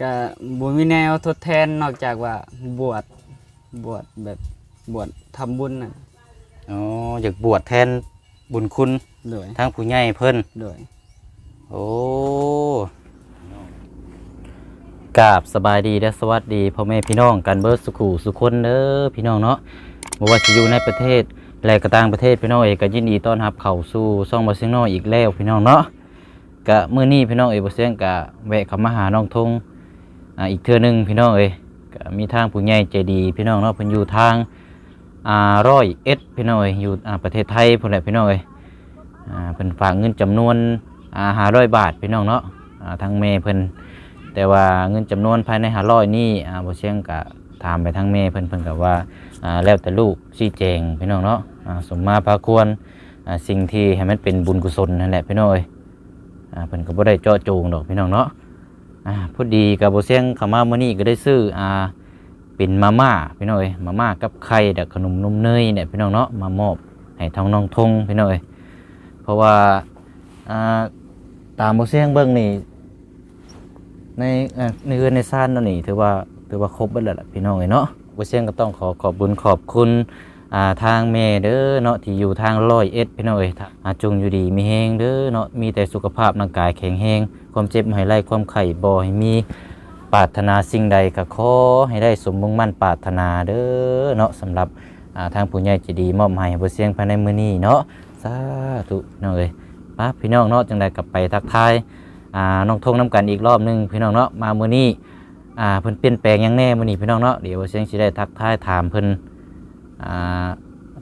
ก็บ่มีแนวทดแทนนอกจากว่าบวชบวชแบบบวชทำบุญน่ะอ๋ออยากบวชแทนบุญคุณโดยทั้งผู้ใหญ่เพิ่นโดยโอ้กราบสบายดีและสวัสดีพ่อแม่พี่น้องกันเบิร์สุขูสุคนเด้อพี่น้องเนาะบ่ว่าจะอยู่ในประเทศและก็ต่างประเทศพี่น้องเอกก็ยินดีต้อนรับเข้าสู่ช่องบ่เสียงน้อยอีกแล้วพี่น้องเนาะกะมื้อนี้พี่น้องเอกบ่เสียงกะแวะเข้ามาหาน้องทง อ่าอีกเทื่อหนึงพี่น้องเอยก็มีทางผู้ใหญ่ใจดีพี่น้องเนาะเพิ่นอยู่ทางอ่าร้อยเอ็ดพี่น้องเอยอยู่อ่าประเทศไทยพุ่นแหละพี่น้องเอยอ่าเพิ่นฝากเงินจำนวนอ่าหาร้อยบาทพี่น้องเนาะอ่าทางเมย์เพิ่นแต่ว่าเงินจำนวนภายในหาร้อยนี่อ่าบ่เชียงกะถามไปทางเมย์เพิ่นเพิ่นกับว่าอ่าแล้วแต่ลูกชี้แจงพี่น้องเนาะอ่าสมมาพาควรอ่าสิ่งที่ให้มันเป็นบุญกุศลนั่นแหละพี่น้องเอ้ยอ่าเพิ่นก็บ่ได้เจาะจงดอกพี่น้องเนาะ อ่าพอดีกับโบเชียงขามามื้อนี้ก็ได้ซื้ออ่าเป็นมาม่าพี่น้องเอ้ยมาม่ากับไข่และขนมนมเนยเนี่ยพี่น้องเนาะมามอบให้ทางน้องทงพี่น้องเอ้ยเพราะว่าอ่าตามโมเสียงเบิ้งนี่ในในเรือนในซ่านนั่นนี่ถือว่าถือว่าครบเบิดแล้วล่ะพี่น้องเอ้ยเนาะโมเสียงก็ต้องขอขอบบุญขอบคุณ อ่าทางแม่เด้อเนาะที่อยู่ทางร้อยเอ็ดพี่น้องเอ้ยถ้าอาจงอยู่ดีมีแฮงเด้อเนาะมีแต่สุขภาพร่างกายแข็งแรงความเจ็บบ่ให้ไล่ความไข้บ่ให้มีปรารถนาสิ่งใดก็ขอให้ได้สมมุ่งมั่นปรารถนาเด้อเนาะสำหรับทางผู้ใหญ่จะดีมอบให้โมเสียงภายในมื้อนี้เนาะสาธุน้องเอ้ยป้าพี่น้องเนาะจังใดกลับไปทักทายอ่าน้องทงน้ำกันอีกรอบหนึงพี่น้องเนาะมามื้อนี้อ่าเพิ่นเปลี่ยนแปลงหยังแน่มื้อนี้พี่น้องเนาะเดี๋ยวเสียงสิได้ทักทายถามเพิ่น อ่า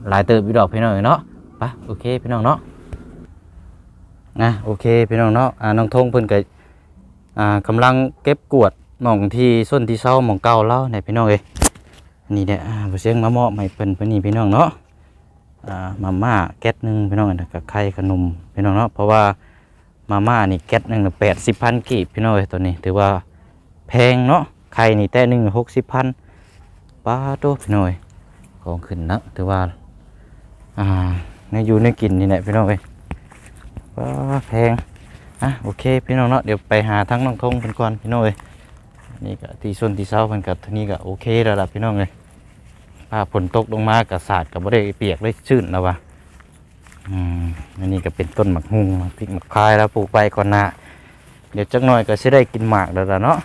หลายเติบอยู่ดอกพี่น้องเนาะปะโอเคพี่น้องเนาะนะโอเคพี่น้องเนาะอ่าน้องทงเพิ่นก็อ่ากำลังเก็บกวดหม่องที่ส้นที่เซาหม่องเก่าแล้วเนี่ยพี่น้องเอ้ยนี่แหละอ่าบ่เสียงมามอบให้เพิ่นเพิ่นนี่พี่น้องเนาะอ่ามาม่าแก๊สหนึ่งพี่น้องนะกับไข่ขนมพี่น้องเนาะเพราะว่ามาม่านี่แก๊สหนึ่งแปดสิบพันกีบพี่น้องเอ้ยตัวนี้ถือว่าแพงเนาะไข่นี่แต่หนึ่งหกสิบพันป้าโตพี่น้องเอ้ย ของขึ้นนะถือว่าอ่าในอยู่ในกินนี่แหละพี่น้องเอ้ยป้าแพงอะโอเคพี่น้องเนาะเดี๋ยวไปหาทั้งน้องทงเพิ่นก่อนพี่น้องเอ้ยนี่ก็ที่ส่วนที่เช้าเพิ่นกับทีนี้ก็โอเคแล้วล่ะพี่น้องเอ้ยถ้าฝนตกลงมากระสาดกับบ่ได้เปียกได้ชื้นแล้ววะอืมอันนี้ก็เป็นต้นหมักฮุงผักพริกหมักพายแล้วปลูกไปก่อนหนะเดี๋ยวจักหน่อยก็สิได้กินหมากแล้วล่ะเนาะ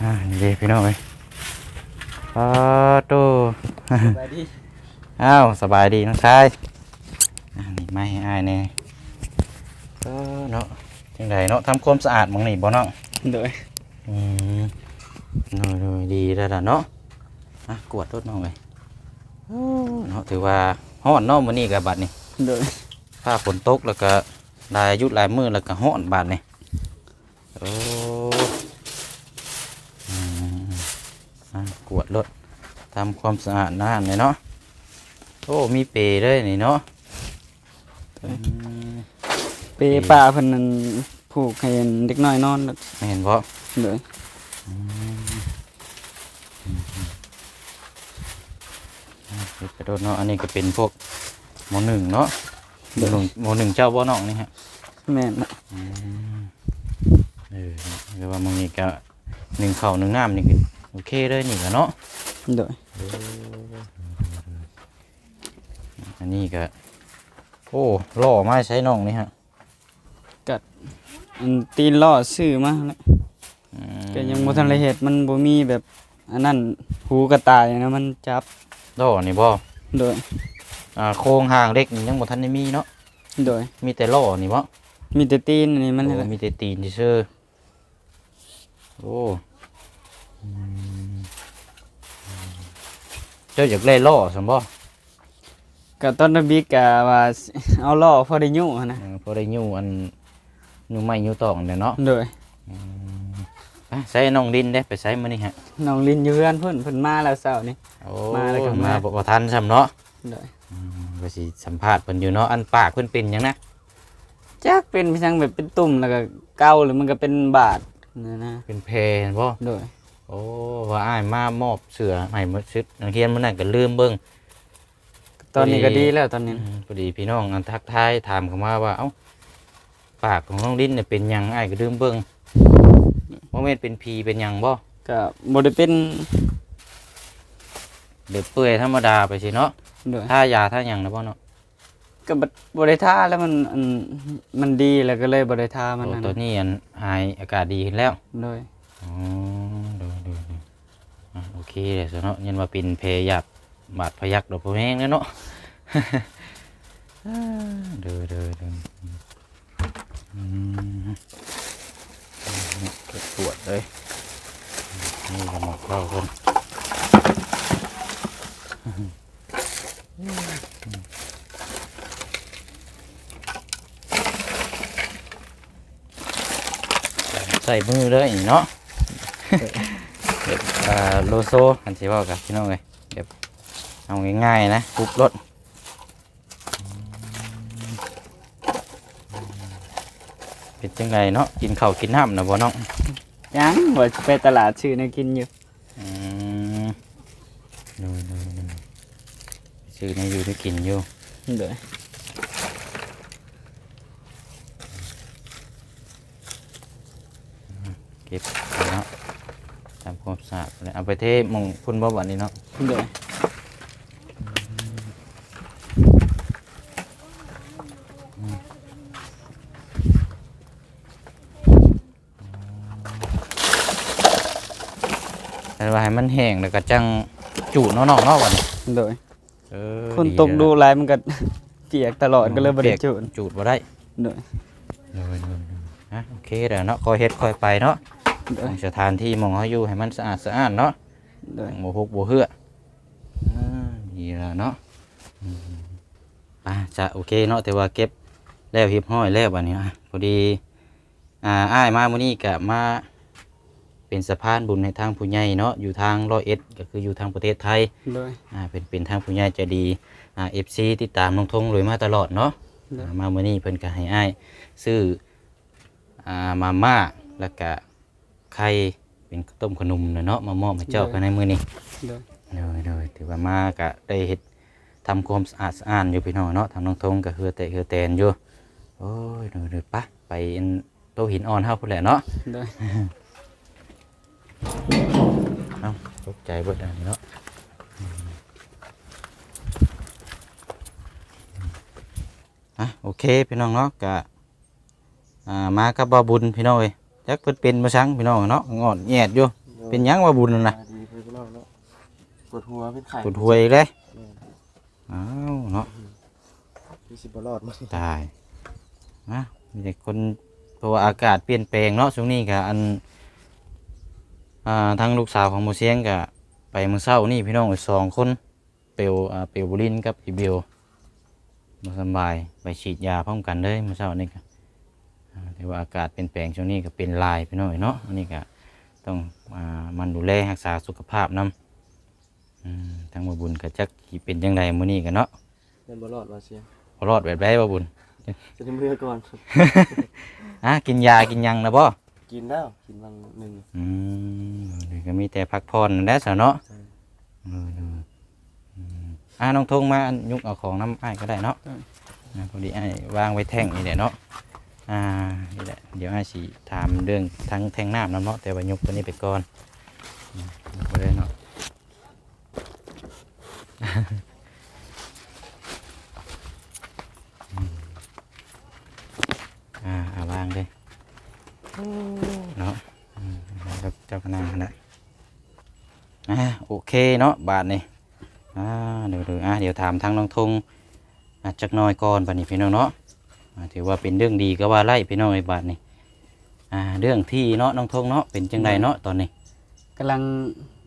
อ่านี่เด้พี่น้องเอ้ย ปาโตสบายดีอ้าวสบายดีน้องชายอ่านี่ไม่ให้อายแน่เออเนาะจังไดเนาะทำความสะอาดหมองนี่บ่น้องโดยอืมโดยโดยดีแล้วล่ะเนาะอะกวดรถน้องเลยโอ้เนาะถือว่าฮ้อนเนาะมื้อนี้กับบัดนี่โดยถ้าฝนตกแล้วก็หลายอายุหลายมื้อแล้วก็ฮ้อนบาดนี่โอ้อื วดรถทำความสะอาดน้ำเลยเนาะโอ้มีเปรย์ด้วยนี่เนาะอืมเปป่าเพิ่นนั่นผูกให้เด็กน้อยนอนแล้วไม่เห็นเพราะโดยกระโดดเนาะอันนี้ก็เป็นพวกหมอหนึ่งเนาะหมอหนึ่งหมอหนึ่งเจ้าบ่น้องนี่ฮะแม่นเออเรียกว่ามึงนี่ก็หนึ่งเข่าวหนึ่งน้ำนี่ก็ โอเคเลยนี่ก็เนาะโดยอันนี้ก็โอ้ล่อไม้ใช้น้องนี่ฮะอันตีนล่อซื้อมาแล้วอืมก็ยังบ่ทันได้เฮ็ดมันบ่มีแบบอันนั้นหูกระต่ายนะมันจับล่อนี่บ่โดยอ่าโครงห่างเล็กนี่ยังบ่ทันได้มีเนาะโดยมีแต่ล่อนี่บ่มีแต่ตีนอันนี่มันโอ้นี่แหละมีแต่ตีนที่ซื่อโอ้อืม เจ้าอยากเล่ล่อซั่นบ่ก็ต้นระบิกก็ว่าสิเอาล่อพอได้อยู่หั้นนะเออพอได้อยู่อันอยู่ไม้อยู่ตองเด้เนาะโดยไปใส่น้องดินได้ไปใส่มื้อนี้ฮะน้องลินอยู่เฮือนเพิ่นเพิ่นมาแล้วเช้านี่ โอ้มาแล้วก็มา มาบ่บ่ทันซ้ำเนาะโดยก็สิสัมภาษณ์เพิ่นอยู่เนาะอันปากเพิ่นเป็นหยังนะจักเป็นพี่ช่างแบบเป็นตุ่มแล้วก็เกาหรือมันก็เป็นบาดนะนะเป็นแพรบ่โดย โอ้ว่าอ้ายมามอบเสือให้มาซึดนักเรียนมื้อนั้นก็ลืมเบิ่ง ตอนนี้ก็ดีแล้วตอนนี้ อืมพอดีพี่น้องอันทักทายถามเข้ามาว่า เอ้าปากของน้องลิ้นเนี่ยเป็นหยังอ้ายก็ลืมเบิ่งบ่แม่นเป็นผีเป็นหยังบ่ก็บ่ได้เป็นเดือดเปื่อยธรรมดาไปสิเนาะโดยถ้ายาถ้าหยังนะบ่เนาะก็บ่บ่ได้ทาแล้วมันอันมันดีแล้วก็เลยบ่ได้ทามันโอ้นั่นตัวนี้อันหายอากาศดีขึ้นแล้วโดย อ๋อดูดูดูอะโอเคเลยสเนาะยันว่าเป็นเพยาบบาดพยักดอกพะแห้งแล้วเนาะอ่าดูดูดูอืมเก็บปวดเลยนี่ก็หมอกเข้าคนใส่มือเลยเนาะ เดี๋ยวอ่าโลโซอันที่ว่ากับพี่น้องเลยเดี๋ยวเอาง่ายๆนะปุ๊บรถเป็นจังไงเนาะกินข้าวกินน้ำนะบ่น้องยังว่าสิไปตลาดซื้อแนวกินอยู่อืมดูดูดูซื้อในอยู่ได้กินอยู่โดยเก็บไปเนาะ ทำความสะอาดเลยเอาไปเทหมองพุ่นบ่บันนี้เนาะโดยแต่ว่าให้มันแห้งแล้วก็จังจูดเนาะน้องเนาะวันนี้โดยเออคนตกดูหลายมันก็เปียกตลอดก็เลยบ่ได้ปีกจุดจูดบ่ได้โดยเดี๋ยวๆๆนะโอเคเดี๋ยวเนาะคอยเฮ็ดคอยไปเนาะ โดยสถานที่หมองเขาอยู่ให้มันสะอาดสะอาดเนาะโดยหมูฮกบัวเหืออ่าดีแล้วเนาะอืมอะจะโอเคเนาะแต่ว่าเก็บแล้วเรียบร้อยแล้วบัดนี้นะพอดีอ่าอ้ายมามื้อนี้ก็มาเป็นสะพานบุญให้ทางผู้ใหญ่เนาะอยู่ทางร้อยเอ็ดก็คืออยู่ทางประเทศไทย โดย อ่าเป็นเป็นทางผู้ใหญ่ใจะดีอ่า FC ติดตามน้องทงเลยมาตลอดเนาะได้อ่ามาเมื่อนี้เพิ่นก็ให้อ้ายซื้ออ่ามาม่าแล้วก็ ไข่เป็นข้าวต้มขนมนะเนาะมามอบให้เจ้ากันในมื้อนี้โดยเดยเดยถือว่ามาก็ได้เฮ็ดทำความสะอาดสะอ้านอยู่พี่น้องเนาะทางน้องทงก็เฮือแต่เฮือแตนอยู่โอ้ยเดยเดยปะไปอันโตะหินอ่อนเฮาพุ่นแหละเนาะโดยเอ้าตกใจเบิดอันนี้เนาะอืมอะโอเคพี่น้องเนาะก็อ่ามากับบ่าวบุญพี่น้องเอ้ย จักเพิ่นเป็นมาซังพี่น้องเนาะงอนแยดอยู่เป็นหยังว่าบุญนั่นน่ะดีไปพี่น้องเนาะปวดหัวเป็นไข่ปวดหัวอีกเลยอ้าวเนาะพี่สิบรอดมาตายนะมีแต่คนเพราะว่าอากาศเปลี่ยนแปลงเนาะช่วงนี้ก็อันอ่าทั้งลูกสาวของโมเสียงก็ไปเมื่อเช้านี่พี่น้องสองคนเปลวอ่าเปลวบุรินกับอีเบลมาสำบายไปฉีดยาพร้อมกันเลยเมื่อเช้านี่ก็อ่า แต่ว่าอากาศเปลี่ยนแปลงช่วงนี้ก็เป็นลายพี่น้องเนาะอันนี้ก็ต้องอ่ามันดูแลรักษาสุขภาพนํอืมทั้งบ่บุญก็จักสิเป็นจังไดมื้อนี้กันเนาะเป็นบรอดมาเสียงรอดแบบไดบ่บุญจะได้มือก่อนอะกินยากินหยังนะบ่กินแล้วกินบางหนึ่งอืมเดี๋ยวก็มีแต่พักผ่อนนั่นแหล้วสเนาะใช่เออเอออืมอะน้องทงมาอันยุกเอาของน้ำอ้ายก็ได้เนาะอะพอดีอ้ายวางไว้แท่งนี่แหละเนาะ อ่านี่แหละเดี๋ยวอายสิถามเรื่องทั้งแทงน้ำน้ำเนาะแต่ว่ายุกตัวนี้ไปก่อนอืมยกไปเลยเนาะอ่าเอาวางเลยเนาะอืมแล้วเจ้าคณะนะอ่าโอเคเนาะบาทนี่อ่าเดี๋ยวเดี๋ยวอ่าเดี๋ยวถามทางน้องทงอะจักน้อยก่อนบาทนี้พี่น้องเนาะอ่า ถือว่าเป็นเรื่องดีก็ว่าไล่พี่น้องไอ้บาทนี่อ่าเรื่องที่เนาะน้องทงเนาะเป็นจังไดเนาะตอนนี้กำลัง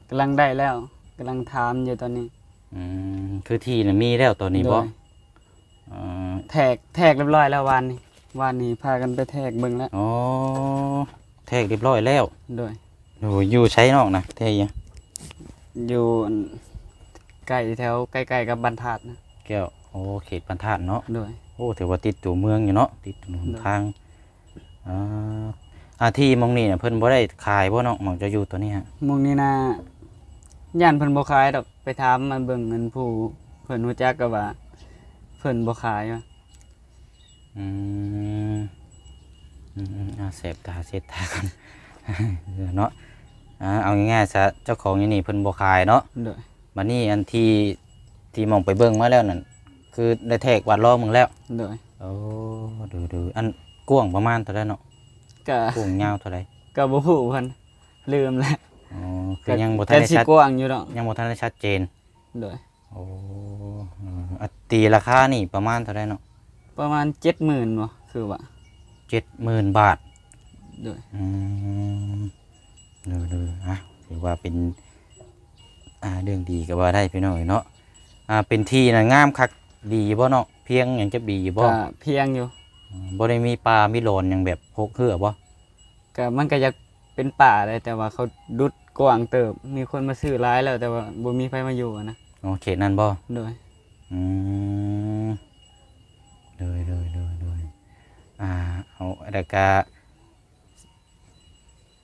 กำลังได้แล้วกำลังถามอยู่ตอนนี้อืมคือที่น่ะมีแล้วตอนนี้บ่โดยอ่าแทกแทกเรียบร้อยแล้ววันนี้วันนี้พากันไปแทกเบิ่งแล้วอ๋อแทกเรียบร้อยแล้วโดยโอ้ยอยู่ใช้นอกนะแทกยังอยู่อันใกล้แถวใกล้ๆกับบรรทัดนะแก้วโอ้เขตบรรทัดเนาะโดย โอ้ถือว่าติดตัวเมืองอยู่เนาะติดถนนเนอะทางอ่าอาที่หมองนี่เนี่ยเพิ่นบ่ได้ขายบ่เนาะหมองจะอยู่ตัวนี้ฮะหมองนี้นะย่านเพิ่นบ่ขายดอกไปถามมาเบิ่งเงินผู้เพิ่นรู้จักก็ว่าเพิ่นบ่ขายว่ะอืมอืมอืมอ่าเสพตาเสพตากัน เนาะอ่าเอาง่ายๆซะเจ้าของอยู่นี่เพิ่นบ่ขายเนาะโดยบัดนี้อันที่ที่มองไปเบิ่งมาแล้วนั่น คือได้แทกวาดล้อมึงแล้วโดยโอ้ดูดูอันกว้างประมาณเท่าไหร่เนาะก็กว้างยาวเท่าไหร่ก็บ่ฮู้เพิ่นลืมแล้วอ๋อคือยังบ่ทันแต่ได้สิชัดกว้างอยู่ดอกยังบ่ทันได้ชัดเจนโดยโอ้เอออัตตีราคานี่ประมาณเท่าไหร่เนาะประมาณ70,000บ่คือว่า70,000บาทโดยอืมดูดูอะถือว่าเป็นอ่าเรื่องดีก็ว่าได้พี่น้อยเนาะอ่าเป็นที่นะงามคัก ดีบ่เนาะเพียงอย่างจะดีบ่ก็เพียงอยู่บ่ได้มีปลามีโหลนอย่างแบบพกเหือบ่ก็มันก็อยากเป็นป่าเลยแต่ว่าเขาดุดกว้างเติบ มีคนมาซื้อร้ายแล้ว แต่ว่าบ่มีใครมาอยู่อะนะอ๋อเขตนั้นบ่โดยอืมเลยเลยเลยเลยอ่าเอาแล้วก็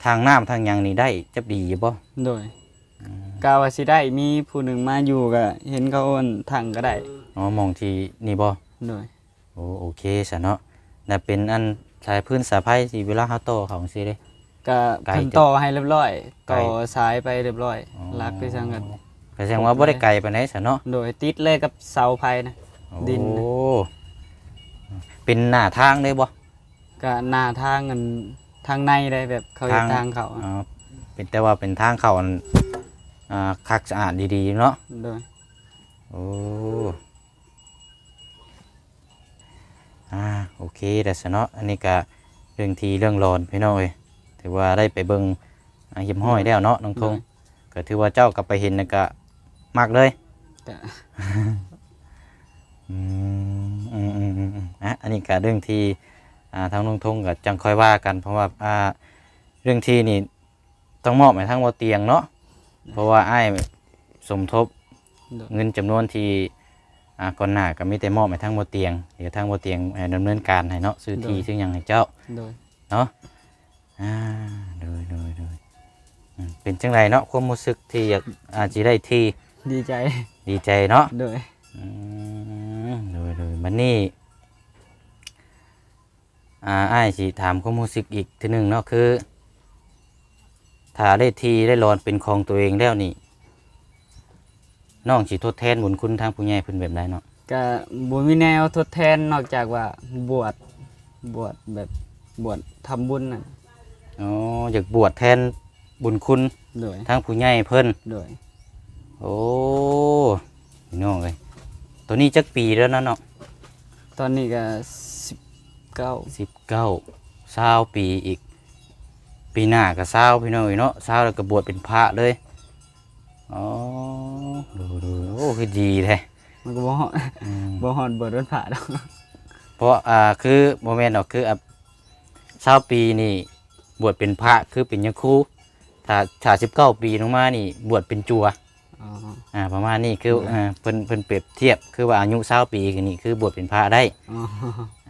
ทางน้ำทางหยังนี่ได้จะดีอยู่บ่โดยกาว่าสิได้มีผู้หนึ่งมาอยู่ก็เห็นเขาโอนทางก็ได้ อ๋อมองที่นี่บ่โดยโอ้โอเคซะเนาะแล้วเป็นอันสายพื้นสายไผ่สิเวลาเฮาโตอเขาจังซี่เด้ ก็ไกลเพิ่นจังต่อให้เรียบร้อยไกล ต่อสายไปเรียบร้อยลักไปซังกันก็แสดงว่าบ่ได้ไกลปานใดซะเนาะโดยติดเลยกับเสาไฟนะ ดิน โอ้เป็นหน้าทางเลยบ่ ก็หน้าทางกันทางในได้แบบเขาเฮ็ดทาง ทางเขาอะอ๋อเป็นแต่ว่าเป็นทางเข้าอันอ่าคักสะอาดดีๆเนาะ โดย โอ้ อ่าโอเคแต่สเนาะอันนี้ก็เรื่องทีเรื่องรอนพี่น้องเอ้ยถือว่าได้ไปเบิ่งอ่าเหิมห้อยแล้วเนาะน้องทงก็ถือว่าเจ้ากลับไปเห็นนะก็มักเลยก็ อืมอืมอืมอืมอืมอะอันนี้ก็เรื่องที่อ่าทางน้องทงก็จังค่อยว่ากัน เพราะว่าอ่าเรื่องที่นี่ต้องมอบให้ทางบ่เตียงเนาะเพราะว่าอ้ายสมทบโดยเงินจำนวนที่ อ่าก่อนหน้าก็มีแต่มอบให้ทั้งบ่เตียงเดี๋ยวทั้งบ่เตียงเอ่อดำเนินการให้เนาะซื้อที่ซื้อหยังให้เจ้าโดยเนาะอ่าโดยโดยโดยอืมเป็นจังไรเนาะความรู้สึกที่อยากอาจจะได้ที่ดีใจดีใจเนาะ โดยอืมโดยโดยมันนี่อ่าอ้ายสิถามความรู้สึกอีกทีหนึ่งเนาะคือ ถ้าได้ที่ได้รอนเป็นของตัวเองแล้วนี่ น้องสิทดแทนบุญคุณทางผู้ใหญ่เพิ่นแบบใดเนาะก็บ่มีแนวทดแทนนอกจากว่าบวชบวชแบบบวชทำบุญน่ะอ๋ออยากบวชแทนบุญคุณโดยทางผู้ใหญ่เพิ่นโดยโอ้พี่น้องเลยตัวนี้จักปีแล้วนะเนาะตอนนี้ก็สิบเก้าสิบเก้าเศร้าปีอีก ปีหน้าก็เศร้าพี่น้องเอ้ยเนาะเศร้าแล้วก็บวชเป็นพระเลยอ๋อ ดูดูโอ้คือดีแท้มันก็บ่ฮอดอืมบ่ฮอดบวชวันพระดอกเพราะอ่าคือโมเมนต์เนาะคืออะเศร้าปีนี่บวชเป็นพระคือเป็นยาคูถ้าถ้าสิบเก้าปีลงมานี่บวชเป็นจัวอ๋ออ่าประมาณนี้คืออืมอ่าเพิ่นเพิ่นเปรียบเทียบคือว่าอายุเศร้าปีกันนี่คือบวชเป็นพระได้อ๋อ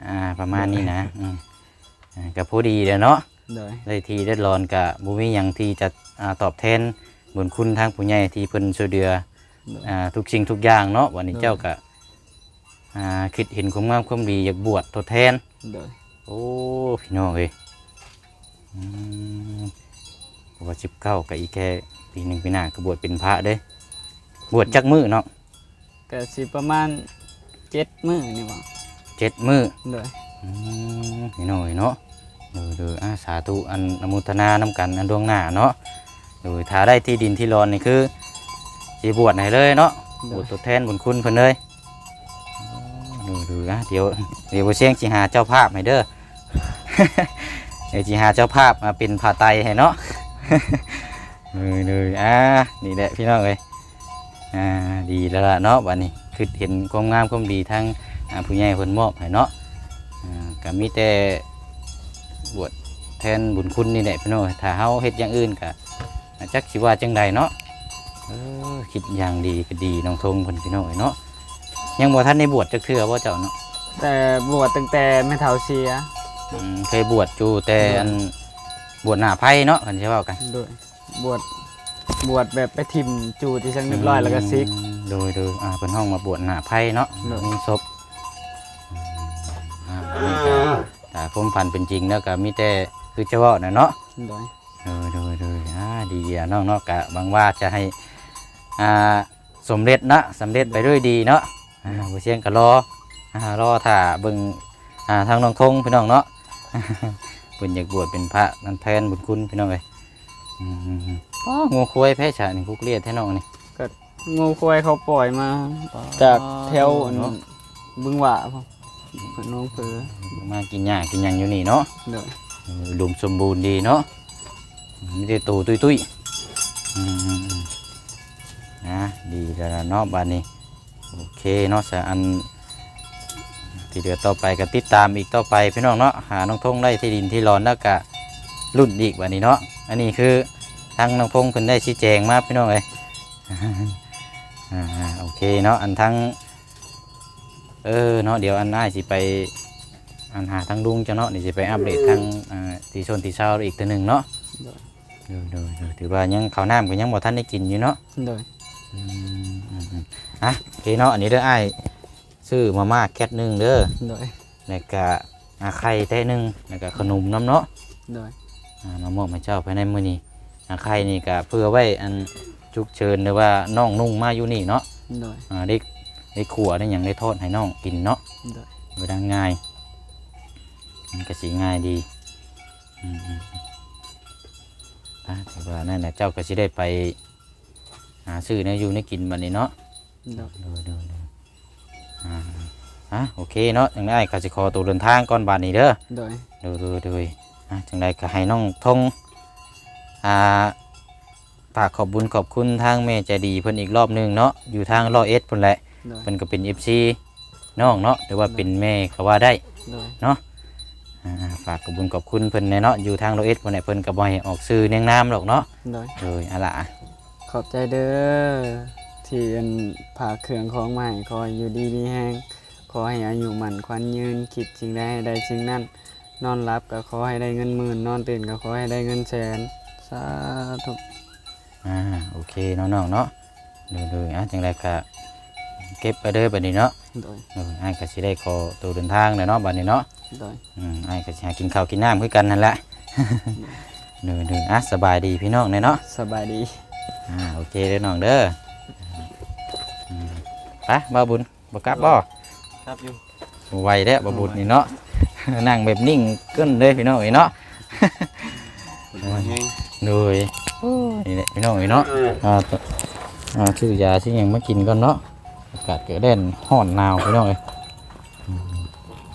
อ่าประมาณนี้นะอืมอ่าก็พอดีเด้อเนาะ โดยได้ทีได้รอนกับบุมีหยังที่จะอ่าตอบแทนบุญคุณทางผู้ใหญ่ที่เพิ่นช่วยเหลือโดย อ่าทุกสิ่งทุกอย่างเนาะวันนี้โดยเจ้าก็อ่าคิดเห็นความงามความดีอยากบวชทดแทน โดยโอ้พี่น้องเอ้ยอืมเพราะว่าสิบเก้ากับอีกแค่ปีหนึ่งปีหน้าก็บวชเป็นพระเด้ บวชจักมือเนาะก็สิประมาณเจ็ดมื้อนี่บ่เจ็ดมือโดยอืมนี่หน่อยเนาะเดูดูอาสาธุอันอนุโมุทนาน้ำกันอันดวงหน้าเนาะดูถ้าได้ที่ดินที่รอนนี่คือ สีบวชให้เลยเนาะโดบวยชตัวแทนบุญคุณเพิ่นเลยดูดูนะเดี๋ยวเดี๋ยวบ่เสียงสิหาเจ้าภาพให้เด้อ เดี๋ยวสิหาเจ้าภาพมาเป็นผ่าไตให้เนาะดูดูอ่านี่แหละพี่น้องเอ้ยอ่าดีแล้วล่ะเนาะวันนี้คือเห็นความงามความดีทั้งอ่าผู้ใหญ่เพิ่นมอบให้เนาะอ่าก็มีแต่บวชแทนบุญคุณนี่แหละพี่น้องถ้าเฮาเฮ็ดอย่างอื่นก็จักสิว่าจังใดเนาะเออคิดอย่างดีก็ดีน้องทงเพิ่นพี่น้องเนาะยังบ่ทันได้บวชจักเทื่อบ่เจ้าเนาะแต่บวชตั้งแต่แม่เฒ่าเสียอืมเคยบวชอยู่แต่อันบวชหน้าไผ่เนาะเพิ่นสิเว้ากันโดยบวชบวชแบบไปทิมจูที่ช่างเรียบร้อยแล้วก็ซิกอืมโดยโดยอ่าเพิ่นห้องมาบวชหน้าไผ่เนาะเนาะมีศพอืมอ่าอันนี้ก็ถ้าความฝันเป็นจริงแล้วก็มีแต่คือจะเว้าน่ะเนาะ โดยเออเดยเดยอ่าดีอะน้องเนาะกะหวังว่าจะให้ อ่าสมเร็จนะสำเร็จไปด้วยดีเนาะอ่าบ่เสียงก็รออ่ารอถ้าเบิ่งอ่าทางน้องทงพี่น้องเนาะ เพิ่นอยากบวชเป็นพระนั่นแทนบุญคุณพี่น้องเอ้ยอืมๆอ๋องูควายแพ้ฉะนี่คุกเลียดแท้น้องนี่ งูควายเขาปล่อยมา จากแถวอันเนาะบึงหว่าพ่อเพิ่นน้องเผือมากินหญ้ากินหยังอยู่นี่เนาะ เด้อเอออุดมสมบูรณ์ดีเนาะมีแต่ตูตุยตุยๆอืมๆ นะดีแล้วล่ะเนาะบ้านนี้โอเคเนาะสะอันที่เดือต่อไปก็ติดตามอีกต่อไปพี่น้องเนาะหาน้องทงได้ที่ดินที่ร้อนแล้วก็รุ่นอีกวันนี้เนาะอันนี้คือทางน้องพงเพิ่นได้ชี้แจงมาพี่น้องเลยอ่าโอเคเนาะอันทั้งเออเนาะเดี๋ยวอันหน้าสิไปอันหาทั้งลุงจะเนาะนี่สิไปอัปเดตทั้งอ่าที่ชนที่เช้าอีกตัวหนึ่งเนาะเดี๋ยวเดี๋ยวเดี๋ยวถือว่ายังข้าวน้ำก็ยังบ่ทันได้กินอยู่เนาะเด้ ออืมอืมอืมอะโอเคเนาะอันนี้เด้อไอ้ายซื้อมาม่าแก๊สหนึ่งเด้อเด้อแล้วก็อาไข่แท้หนึ่งแล้วก็ขนมน้ำเนาะเด้ออ่ามามอบให้เจ้าภายในมื้อนี้อาไข่นี่ก็เพื่อไว้อันฉุกเฉินหรือว่าน้องนุ่งมาอยู่นี่เนาะเด้ออ่าได้ได้ขัวได้หยังได้ทอดให้น้องกินเนาะเด้อบ่ได้ง่าย มันก็สิง่ายดีอืมอืมอืมอะถือว่านั่นแหละเจ้าก็สิได้ไป หาซื้อในอยู่ในกินบัดนี้เนาะเด้อดูดูดูอ่าอะโอเคเนาะจังได้ก็จะขอตัวเดินทางก่อนบาดนี้เด้อเด้อดูดูดูอะจังได้ก็ให้น้องทงอ่าฝากขอบบุญขอบคุณทางแม่ใจดีเพิ่นอีกรอบหนึงเนาะอยู่ทางรอเอสเพิ่นแหละเด้อเพิ่นก็เป็น FC น้องเนาะหรือว่าเป็นแม่ก็ว่าได้เด้ออ่าฝากขอบบุญขอบคุณเพิ่นแน่เนาะอยู่ทางรอเอสเพิ่นแหละเพิ่นก็บ่ให้ออกชื่อเนียงนามหรอกเนาะเด้อเลยอะล่ะ ขอบใจเด้อที่อันผากเครื่องของใหม่ขอให้อยู่ดีมีแฮงขอให้อายุมันควันยืนคิดสิ่งใดให้ได้สิ่งนั้น นอนหลับก็ขอให้ได้เงินหมื่น นอนตื่นก็ขอให้ได้เงินแสนสาธุอ่าโอเคเนาะน้องเนาะดูดูอะจังได้ก็เก็บไปเด้อบัดนี้เนาะโดยเออไอ้ายก็สิได้ขอตัวเดินทางเลยเนาะบัดนี้เนาะโดยอืมไอ้ายก็สิหากินข้าวกินน้ำคือกันนั่นแหละเดินเดินอะสบายดีพี่น้องเนยเนาะ สบายดี อ่าโอเคเด้อน้องเด้ออืมไปบ่าวบุญบ่กลับบ่ ครับอยู่บ่ไหวแล้วบ่าวบุญนี่เนาะ นั่งแบบนิ่งเกินเลยพี่น้องเอ้ยเนาะผลมาแห้งดูนี่แหละพี่น้องเอ้ยเนาะอ่าตัวอ่าซื้อยาซื้อหยังมากินก่อนเนาะอากาศเกิดแดนร้อนหนาวพี่น้องเอ้ยอืม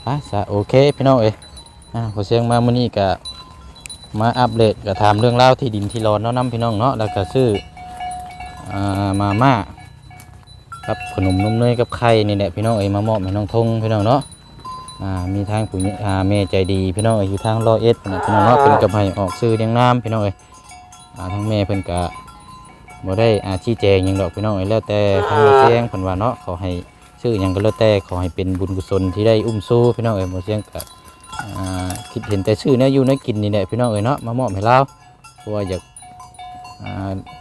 ไปซะโอเคพี่น้องเอ้ยอ่าพอเสียงมามื้อนี้ก็ มาอัปเดตก็ถามเรื่องเล่าที่ดินที่ร้อนเนาะน้ำพี่น้องเนาะแล้วก็ซื้ออมาม่ากับขนมนมเนยกับไข่นี่แหละพี่น้องเอ้ยมามอบให้น้องทงพี่น้องเนาะอ่ามีทางผู้หญ่อ่าแม่ใจดีพี่น้องเอ้ยอยู่ทางรอเอ็ดพี่น้องพี่น้องเนาะเพิ่นกับให้ออกซื้อเลี้ยงน้ำพี่น้องเอ้ยอ่าทางแม่เพิ่นก็บ่ได้อาชี้แจงหยังดอกพี่น้องเอ้ยแล้วแต่ทางเสียงเพิ่นว่าเนาะขอให้ซื้อหยังก็แล้วแต่ขอให้เป็นบุญกุศลที่ได้อุ้มสู้พี่น้องเอ้ยบ่เสียงก็อ่า คิดเห็นแต่ชื่อเนี่ยอยู่ในกินนี่แหละพี่น้องเอ้ยเนาะมามอบให้เราเพราะว่าอยากอ่า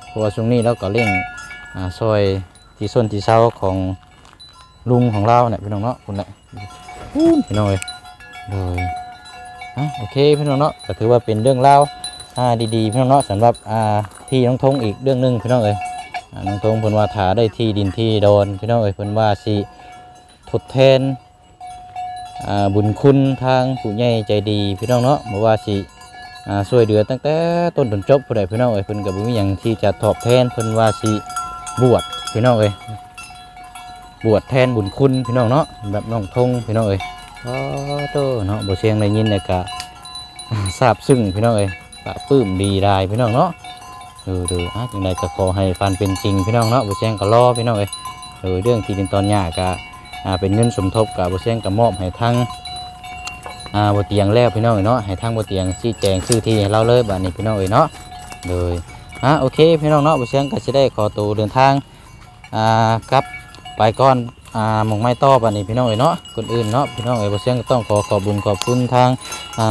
เพราะว่าช่วงนี้เราก็เร่งอ่าซอยที่ส้นที่เช้าของลุงของเราเนี่ยพี่น้องเนาะคุณแหละอู้พี่น้องเอ้ยเลยอะโอเคพี่น้องเนาะก็ถือว่าเป็นเรื่องเล่าวอ่าดีๆพี่น้องเนาะสำหรับอ่าที่น้องทงอีกเรื่องหนึงพี่น้องเอ้ยอ่าน้องทงเพิ่นว่าถาได้ที่ดินที่โดนพี่น้องเอ้ยเพิ่นว่าสิทดแทนอ่า บุญคุณทางผู้ใหญ่ใจดีพี่น้องเนาะบ่ว่าสิช่วยเหลือตั้งแต่ต้นจนจบผู้ใดพี่น้องเอ้ยเพิ่นก็บ่มีหยังที่จะตอบแทนเพิ่นว่าสิบวชพี่น้องเอ้ยบวชแทนบุญคุณพี่น้องเนาะแบบน้องทงพี่น้องเอ้ยโอ้โตเนาะบ่เสียงได้ยินแล้ก็อ่าบซึ้งพี่น้องเอ้ยปลื้มดีได้พี่น้องเนาะเออๆอะจังไดก็ขอให้ฟันเป็นจริงพี่น้องเนาะบ่เสียงก็รอพี่น้องเอ้ยเออเรื่องที่ดินตอนหญ้าก็อ่า เป็นเงินสมทบกับบเซียงกับมอบให้ทั้งอ่าบเตียงแล้วพี่น้องเอ๋ยเนาะให้ทั้งบเตียงชี้แจงชื่อที่ให้เราเลยบัดนี้พี่น้องเอ๋ยเนาะเลยอะโอเคพี่น้องเนาะบเซียงก็จะได้ขอตัวเดินทางกลับไปก่อนอ่ามองไม้ต่อบัดนี้พี่น้องเอ๋ยเนาะคนอื่นเนาะพี่น้องเอ๋ยบเซียงก็ต้องขอขอบบุญขอบคุณทาง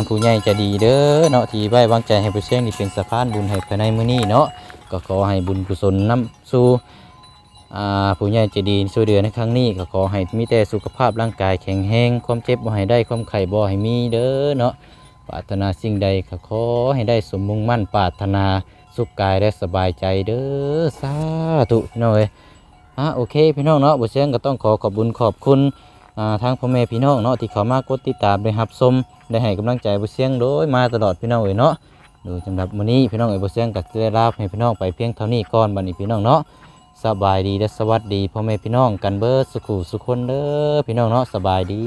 ผู้ใหญ่ใจดีเด้อเนาะที่ไว้วางใจให้บเซียงนี่เป็นสะพานบุญให้ภายในมื้อนี้เนาะก็ขอให้บุญกุศลนำสู่ ผู้ใหญ่จะดีช่วยเหลือในครั้งนี้ก็ขอให้มีแต่สุขภาพร่างกายแข็งแรงความเจ็บบ่ให้ได้ความไข้บ่ให้มีเด้อเนาะปรารถนาสิ่งใดก็ขอให้ได้สมมุ่งมั่นปรารถนาสุขกายและสบายใจเด้อสาธุพี่น้องเอ้ยอะโอเคพี่น้องเนาะบ่เสียงก็ต้องขอขอบคุญขอบคุณทางพ่อแม่พี่น้องเนาะที่เขามากดติดตามได้รับชมได้ให้กำลังใจบ่เสียงโดยมาตลอดพี่น้องเอ้ยเนาะโดยสำหรับมื้อนี้พี่น้องเอ้ยบ่เสียงก็จะได้ลาให้พี่น้องไปเพียงเท่านี้ก่อนบัดนี้พี่น้องเนาะ สบายดีและสวัสดีพ่อแม่พี่น้องกันเบิดสุขุสุขคนเด้อพี่น้องเนาะสบายดี